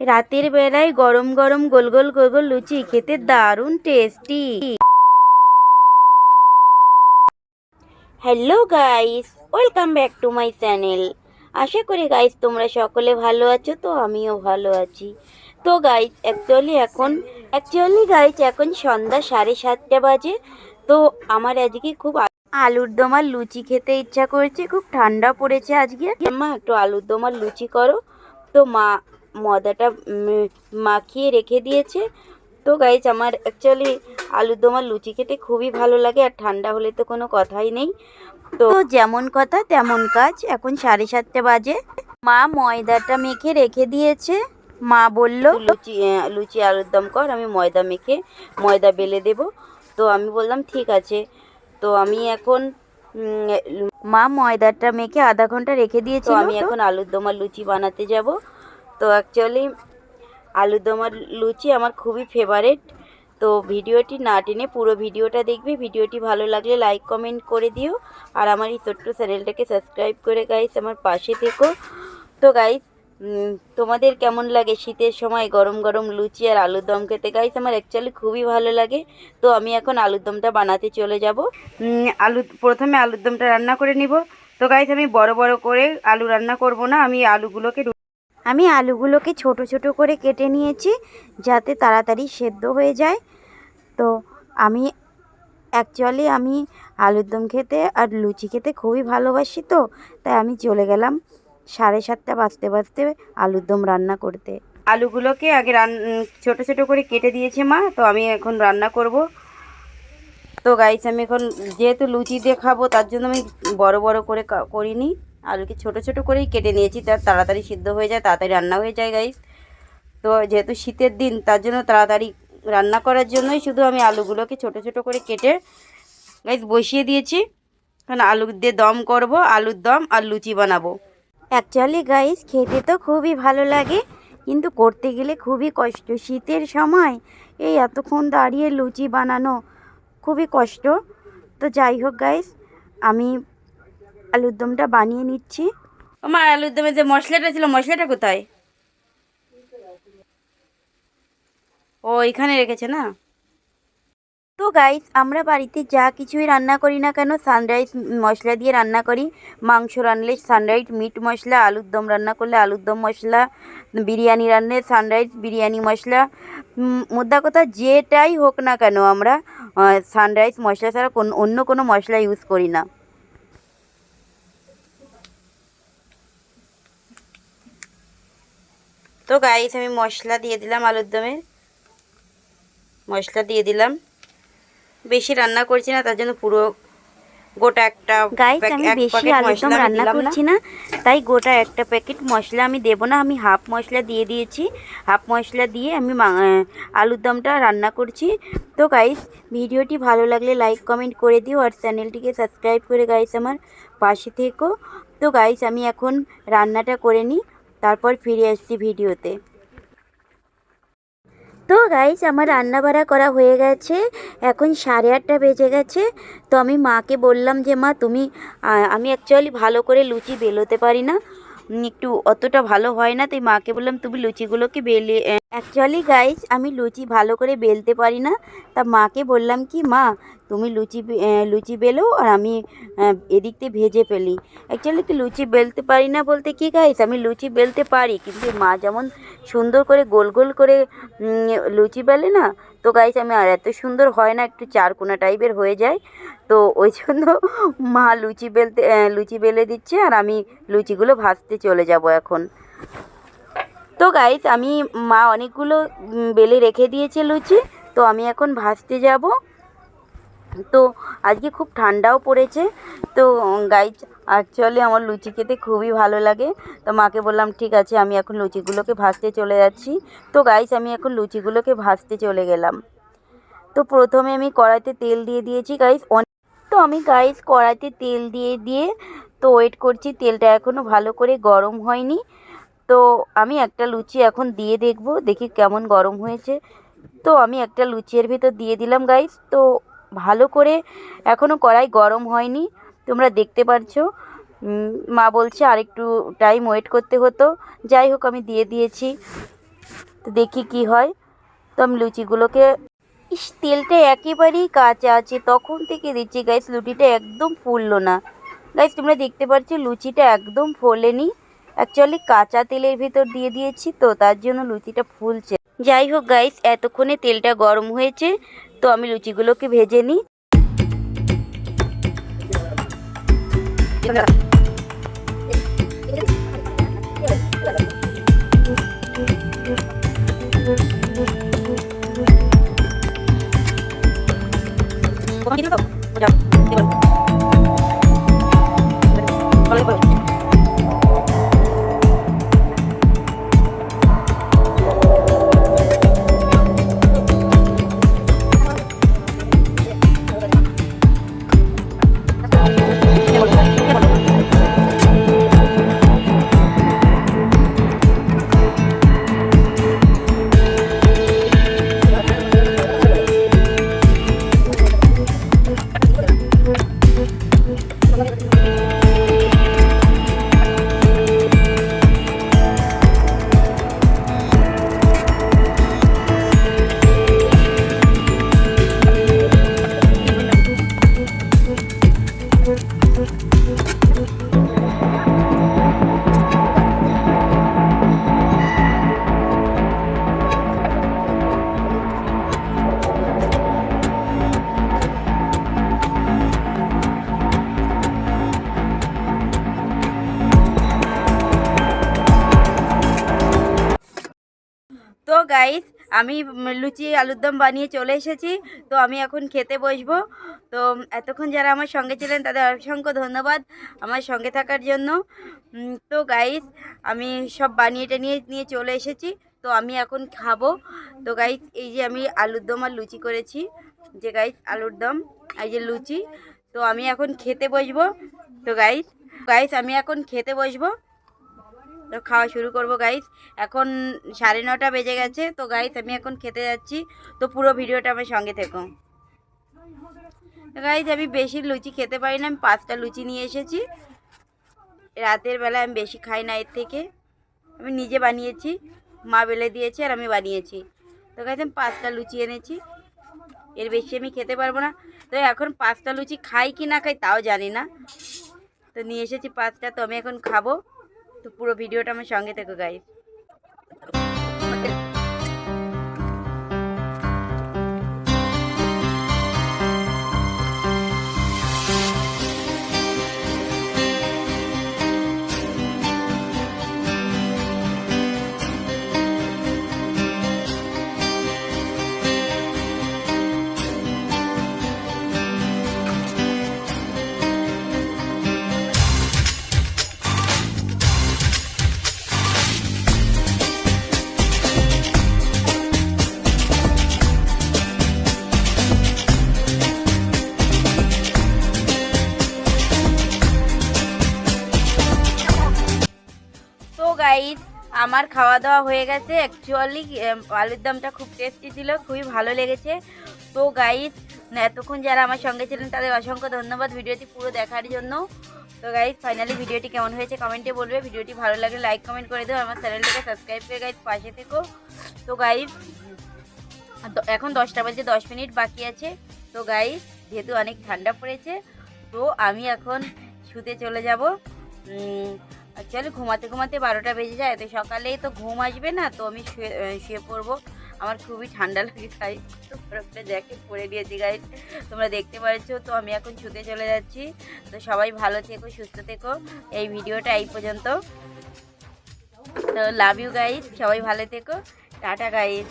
রাতের বেলায় গরম গরম গোল গোল গোল গোল লুচি খেতে দারুণ tasty hello guys welcome back to my channel আশা করি গাইস তোমরা সকলে ভালো আছো, তো আমিও ভালো আছি। তো গাইস অ্যাকচুয়ালি এখন অ্যাকচুয়ালি গাইস এখন সন্ধ্যা সাড়ে সাতটা বাজে। তো আমার আজকে খুব আলুর দমার লুচি খেতে ইচ্ছা করছে, খুব ঠান্ডা পড়েছে আজকে। মা, একটু আলুর দমার লুচি করো। তো মা ময়দাটা মাখিয়ে রেখে দিয়েছে। তো গাইজ আমার অ্যাকচুয়ালি আলুর দম আর লুচি খেতে খুবই ভালো লাগে আর ঠান্ডা হলে তো কোনো কথাই নেই। তো যেমন কথা তেমন কাজ এখন সাড়ে সাতটা বাজে। মা ময়দাটা মেখে রেখে দিয়েছে। মা বলল লুচি লুচি আলুর দম কর আমি ময়দা মেখে ময়দা বেলে দেব। তো আমি বললাম ঠিক আছে। তো আমি এখন মা ময়দাটা মেখে আধা ঘণ্টা রেখে দিয়েছি আমি এখন আলুর দম আর লুচি বানাতে যাব। তো অ্যাকচুয়ালি আলুর দম আর লুচি আমার খুবই ফেভারেট তো ভিডিওটি না টেনে পুরো ভিডিওটা দেখবে। ভিডিওটি ভালো লাগলে লাইক কমেন্ট করে দিও। আর আমার এই ছোট্ট চ্যানেলটাকে সাবস্ক্রাইব করে গাইস আমার পাশে থেকো। তো গাইস তোমাদের কেমন লাগে শীতের সময় গরম গরম লুচি আর আলুর দম খেতে? গাইস আমার অ্যাকচুয়ালি খুবই ভালো লাগে। তো আমি এখন আলুর দমটা বানাতে চলে যাব। আলু, প্রথমে আলুর দমটা রান্না করে নিব। তো গাইস আমি বড় বড় করে আলু রান্না করব না। আমি আলুগুলোকে আমি আলুগুলোকে ছোট ছোট করে কেটে নিয়েছি যাতে তাড়াতাড়ি সেদ্ধ হয়ে যায়। তো আমি অ্যাকচুয়ালি আমি আলুর দম খেতে আর লুচি খেতে খুবই ভালোবাসি তো, তাই আমি চলে গেলাম সাড়ে সাতটা বাজতে বাজতে আলুর দম রান্না করতে। আলুগুলোকে আগে রান ছোটো ছোটো করে কেটে দিয়েছে মা, তো আমি এখন রান্না করব। তো গাইস আমি এখন যেহেতু লুচি দিয়ে খাব, তার জন্য আমি বড় বড় করে করিনি। আলুকে ছোট ছোট করেই কেটে নিয়েছি তার তাড়াতাড়ি সিদ্ধ হয়ে যায়, তাড়াতাড়ি রান্না হয়ে যায় গাইস তো যেহেতু শীতের দিন, তার জন্য তাড়াতাড়ি রান্না করার জন্যই শুধু আমি আলুগুলোকে ছোট ছোট করে কেটে গাইস বসিয়ে দিয়েছি। কারণ আলু দিয়ে দম করব, আলুর দম আর লুচি বানাবো। অ্যাকচুয়ালি গাইস খেতে তো খুবই ভালো লাগে, কিন্তু করতে গেলে খুবই কষ্ট। শীতের সময় এই এতক্ষণ দাঁড়িয়ে লুচি বানানো খুবই কষ্ট। তো যাই হোক গাইস আমি আলুর দমটা বানিয়ে নিচ্ছি। আমার আলুর দমে যে মশলাটা ছিল মশলাটা কোথায়? ও এখানে রেখেছে না? তো গাইস আমরা বাড়িতে যা কিছুই রান্না করি না কেন সানরাইজ মশলা দিয়ে রান্না করি। মাংস রানলে সানরাইজ মিট মশলা আলুর দম রান্না করলে আলুর দম মশলা বিরিয়ানি রান্নে সানরাইজ বিরিয়ানি মশলা। মোদ্দা কথা যেটাই হোক না কেন আমরা সানরাইজ মশলা ছাড়া কোন অন্য কোনো মশলা ইউজ করি না। তো গাইস আমি মশলা দিয়ে দিলাম আলুর দমের মশলা দিয়ে দিলাম। বেশি রান্না করছি না তার জন্য পুরো গোটা একটা গাইস আমি বেশি প্যাকেট আলুর দম রান্না করছি না তাই গোটা একটা প্যাকেট মশলা আমি দেবো না আমি হাফ মশলা দিয়ে দিয়েছি। হাফ মশলা দিয়ে আমি মা- আলুর দমটা রান্না করছি। তো গাইস ভিডিওটি ভালো লাগলে লাইক কমেন্ট করে দিও আর চ্যানেলটিকে সাবস্ক্রাইব করে গাইস আমার পাশে থেকো। তো গাইস আমি এখন রান্নাটা করে নিই। তারপর ফিরে আসছি ভিডিওতে। তো গাইজ আমার রান্না বাড়া করা হয়ে গেছে। এখন সাড়ে আটটা বেজে গেছে। তো আমি মাকে বললাম যে, মা, তুমি আমি অ্যাকচুয়ালি ভালো করে লুচি বেলোতে পারি না। একটু অতটা ভালো হয় না, তাই মাকে বললাম, তুমি লুচিগুলোকে বেলে অ্যাকচুয়ালি গাইস আমি লুচি ভালো করে বেলতে পারি না। তা মাকে বললাম কি, মা, তুমি লুচি লুচি বেলো আর আমি এদিক দিয়ে ভেজে ফেলি। অ্যাকচুয়ালি কি লুচি বেলতে পারি না বলতে কি গাইস আমি লুচি বেলতে পারি, কিন্তু মা যেমন সুন্দর করে গোল গোল করে লুচি বেলে না তো গাইস আমি আর এত সুন্দর হয় না, একটু চারকোনা টাইপের হয়ে যায়। তো ওই জন্য মা লুচি বেলতে লুচি বেলে দিচ্ছে আর আমি লুচিগুলো ভাজতে চলে যাব এখন। তো গাইস আমি মা অনেকগুলো বেলে রেখে দিয়েছে লুচি, তো আমি এখন ভাজতে যাব। তো আজকে খুব ঠান্ডাও পড়েছে। তো গাইজ অ্যাকচুয়ালি আমার লুচি খেতে খুবই ভালো লাগে। তো মাকে বললাম, ঠিক আছে, আমি এখন লুচিগুলোকে ভাজতে চলে যাচ্ছি। তো গাইজ আমি এখন লুচিগুলোকে ভাজতে চলে গেলাম। তো প্রথমে আমি কড়াইতে তেল দিয়ে দিয়েছি গাইজ তো আমি গাইস কড়াইতে তেল দিয়ে দিয়ে, তো ওয়েট করছি। তেলটা এখনও ভালো করে গরম হয়নি। তো আমি একটা লুচি এখন দিয়ে দেখব, দেখি কেমন গরম হয়েছে। তো আমি একটা লুচির ভিতর দিয়ে দিলাম গাইস তো ভালো করে এখনও কড়াই গরম হয়নি। তোমরা দেখতে পারছ। মা বলছে আরেকটু টাইম ওয়েট করতে হতো। যাই হোক, আমি দিয়ে দিয়েছি। তো দেখি কি হয়। তো আমি লুচিগুলোকে ইস, তেলটা একেবারেই কাঁচা আছে। তখন থেকে দিচ্ছি। গাইস লুচিটা একদম ফুললো না। গাইস তোমরা দেখতে পাচ্ছ লুচিটা একদম ফোলেনি। অ্যাকচুয়ালি কাঁচা তেলের ভিতর দিয়ে দিয়েছি তো, তার জন্য লুচিটা ফুলছে। যাই হোক গাইস এতক্ষণে তেলটা গরম হয়েছে। তো আমি লুচিগুলোকে ভেজে নিই। তো Gracias. গাইস আমি লুচি, আলুর দম বানিয়ে চলে এসেছি। তো আমি এখন খেতে বসবো। তো এতক্ষণ যারা আমার সঙ্গে ছিলেন, তাদের অসংখ্য ধন্যবাদ আমার সঙ্গে থাকার জন্য। তো গাইস আমি সব বানিয়ে টানিয়ে নিয়ে চলে এসেছি। তো আমি এখন খাব। তো গাইস এই যে আমি আলুর দম আর লুচি করেছি। যে গাইস আলুর দম, এই যে লুচি। তো আমি এখন খেতে বসবো। তো গাইস গাইস আমি এখন খেতে বসবো। তো খাওয়া শুরু করব গাইস এখন সাড়ে নটা বেজে গেছে, তো গাইস আমি এখন খেতে যাচ্ছি। তো পুরো ভিডিওটা আমার সঙ্গে থেকো। গাইস আমি বেশি লুচি খেতে পারি না, আমি পাঁচটা লুচি নিয়ে এসেছি। রাতের বেলা আমি বেশি খাই না এর থেকে। আমি নিজে বানিয়েছি, মা বেলে দিয়েছে আর আমি বানিয়েছি। তো গাইস আমি পাঁচটা লুচি এনেছি। এর বেশি আমি খেতে পারব না। তো এখন পাঁচটা লুচি খাই কি না খাই তাও জানি না। তো নিয়ে এসেছি পাঁচটা, তো আমি এখন খাব। তো পুরো ভিডিওটা আমার সঙ্গে থেকো গাইস আমার খাওয়া দাওয়া হয়ে গেছে। অ্যাকচুয়ালি আলুর দমটা খুব টেস্টি ছিল, খুবই ভালো লেগেছে। তো গাইস এতক্ষণ যারা আমার সঙ্গে ছিলেন, তাদের অসংখ্য ধন্যবাদ ভিডিওটি পুরো দেখার জন্য। তো গাইস ফাইনালি ভিডিওটি কেমন হয়েছে কমেন্টে বলবে। ভিডিওটি ভালো লাগলে লাইক কমেন্ট করে দেবো আমার চ্যানেলটিকে সাবস্ক্রাইব করে গাইস পাশে থেকো। তো গাইস এখন দশটা বাজে দশ মিনিট বাকি আছে। তো গাইস যেহেতু অনেক ঠান্ডা পড়েছে, তো আমি এখন শুতে চলে যাব। অ্যাকচুয়ালি ঘুমাতে ঘুমাতে বারোটা বেজে যায়, তো সকালেই তো ঘুম আসবে না, তো আমি শুয়ে শুয়ে পড়ব। আমার খুবই ঠান্ডা লাগে গাই তো একটা জ্যাকেট পরে নিয়েছি গাই তোমরা দেখতে পাচ্ছ, তো আমি এখন শুতে চলে যাচ্ছি। তো সবাই ভালো থেকো, সুস্থ থেকো। এই ভিডিওটা এই পর্যন্ত। তো লাভ ইউ গাইস সবাই ভালো থেকো। Tata guys